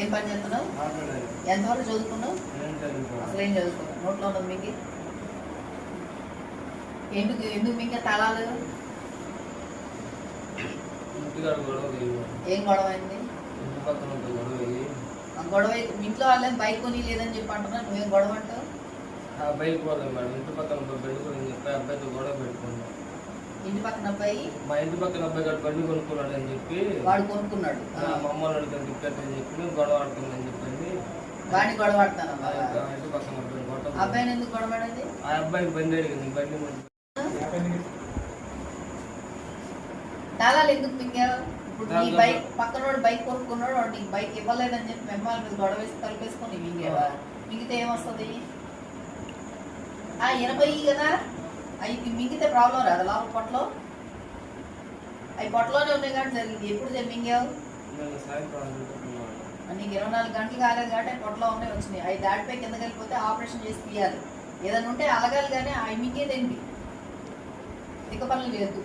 ఏం పని చేస్తున్నావు? ఎంతవరకు చదువుకున్నావు? అసలు ఏం చదువుకున్నావు? నోట్లో ఉన్నది మీకు? ఎందుకు ఎందుకు మీకు తలాలు గొడవ ఏం గొడవ అయింది? ఇంటి పక్కన గొడవ ఆ గొడవ ఇంట్లో వాళ్ళేం బైక్ కొని లేదని చెప్పి అంటున్నా నువ్వేం గొడవ అంటావు? ఆ బైక్ పోలేదు మేడం. ఇంటి పక్కన బెడ్ కొని చెప్పి అబ్బాయితో గొడవ పెట్టుకున్నాం. ఇంటి పక్కన అబ్బాయి. మా ఇంటి పక్కన అబ్బాయి గారు బండి కొనుక్కున్నాడు అని చెప్పి వాడు కొనుక్కున్నాడు. మా అమ్మ అడిగితే తిప్పేటని చెప్పి గొడవ ఆడుతుందని చెప్పండి. వాడిని గొడవ ఆడతాను ఇంటి పక్కన అబ్బాయి గొడవ అబ్బాయిని ఎందుకు గొడవ ఆడేది ఆ అబ్బాయికి బండి అడిగింది. బండి తాళాలు ఎందుకు మింగావు? ఇప్పుడు నీ బైక్ పక్కనోడు బైక్ కొనుక్కున్నాడు వాడు నీకు బైక్ ఇవ్వలేదని చెప్పి మెమ్మాల మీద గొడవ వేసి తలిపేసుకొని మింగేవా? మింగితే ఏమొస్తుంది? ఆ ఎనభై కదా? అవి మింగితే ప్రాబ్లం రాదు లోపల పొట్టలో? అవి పొట్టలోనే ఉన్నాయి కాబట్టి జరిగింది. ఎప్పుడు మింగావు నీకు ఇరవై నాలుగు గంటలు కాలేదు కాబట్టి అవి పొట్టలో ఉన్నాయి వచ్చినాయి. అవి దాటిపై కిందకి వెళ్ళిపోతే ఆపరేషన్ చేసి తీయాలి. ఏదైనా ఉంటే అలగాలి కానీ అవి మింగేదేంటి తిక్క పనులు లేదు.